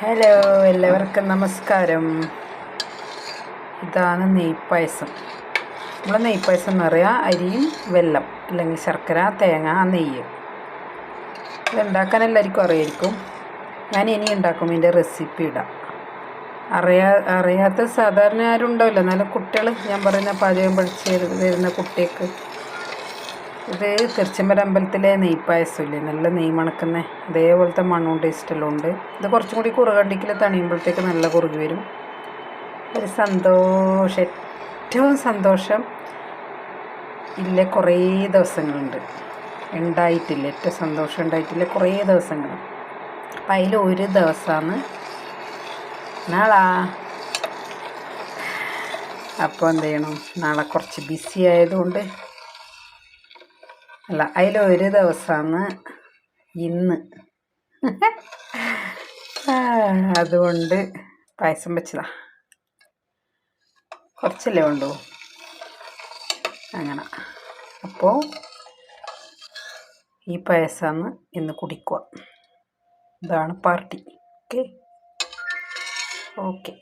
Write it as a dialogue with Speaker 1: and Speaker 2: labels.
Speaker 1: Hello എല്ലാവർക്കും നമസ്കാരം. ഇതാണ് നെയ്പ്പായസം. നമ്മൾ നെയ്പ്പായസം എന്ന് പറയുക അരിയും വെല്ലം അല്ലെങ്കിൽ ശർക്കര തേങ്ങ നെയ്യ്. ഇതുണ്ടാക്കാൻ എല്ലാവർക്കും അറിയായിരിക്കും. ഞാൻ ഇനി ഉണ്ടാക്കും ഇതിന്റെ റെസിപ്പി ഇടാം. അറിയാ അറിയാത്ത സാധാരണ ആരും ഉണ്ടാവില്ല. എന്നാലും കുട്ടികൾ ഞാൻ പറയുന്ന പാചകം പഠിച്ച് വരുന്ന കുട്ടിക്ക് ഇത് തിരുച്ചമ്പര അമ്പലത്തിലെ നെയ്പ്പായസമില്ലേ നല്ല നെയ് മണക്കുന്ന അതേപോലത്തെ മണ്ണും ടേസ്റ്റെല്ലാം ഉണ്ട്. ഇത് കുറച്ചും കൂടി കുറുകണ്ടിക്കിൽ തണിയുമ്പോഴത്തേക്ക് നല്ല കുറുകി വരും. ഒരു സന്തോഷം. ഏറ്റവും സന്തോഷം ഇല്ല കുറേ ദിവസങ്ങളുണ്ട്. ഉണ്ടായിട്ടില്ല. ഏറ്റവും സന്തോഷം ഉണ്ടായിട്ടില്ല കുറേ ദിവസങ്ങൾ അപ്പം അതിൽ ഒരു ദിവസമാണ് നാളാ. അപ്പോൾ എന്ത് ചെയ്യണം? നാളെ കുറച്ച് ബിസി ആയതുകൊണ്ട് അല്ല അതിൽ ഒരു ദിവസമാണ് ഇന്ന്. അതുകൊണ്ട് പായസം വെച്ചതാ. കുറച്ചല്ലേ ഉണ്ടോ അങ്ങനെ. അപ്പോൾ ഈ പായസമാണ് ഇന്ന് കുടിക്കുക ഇതാണ് പാർട്ടി. Okay okay.